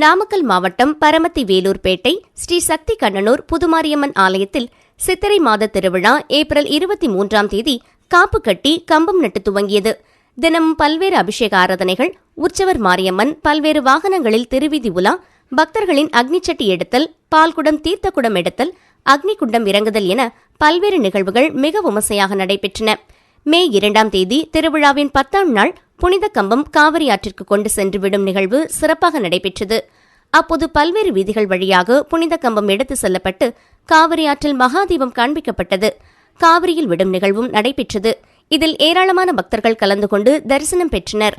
நாமக்கல் மாவட்டம் பரமத்தி வேலூர்பேட்டை ஸ்ரீ சக்தி கண்ணனூர் புதுமாரியம்மன் ஆலயத்தில் சித்திரை மாத திருவிழா ஏப்ரல் இருபத்தி மூன்றாம் தேதி காப்பு கட்டி கம்பம் நட்டு துவங்கியது. தினமும் பல்வேறு அபிஷேக ஆராதனைகள் உற்சவர் மாரியம்மன் பல்வேறு வாகனங்களில் திருவிதி உலா பக்தர்களின் அக்னிச்சட்டி எடுத்தல் பால்குடம் தீர்த்தக்குடம் எடுத்தல் அக்னி குண்டம் இறங்குதல் என பல்வேறு நிகழ்வுகள் மிக விமர்சையாக நடைபெற்றன. மே இரண்டாம் தேதி திருவிழாவின் பத்தாம் நாள் புனித கம்பம் காவிரி ஆற்றிற்கு கொண்டு சென்று விடும் நிகழ்வு சிறப்பாக நடைபெற்றது. அப்போது பல்வேறு வீதிகள் வழியாக புனித கம்பம் எடுத்து செல்லப்பட்டு காவிரி ஆற்றில் மகாதீபம் காண்பிக்கப்பட்டது. காவிரியில் விடும் நிகழ்வும் நடைபெற்றது. இதில் ஏராளமான பக்தர்கள் கலந்து கொண்டு தரிசனம் பெற்றனர்.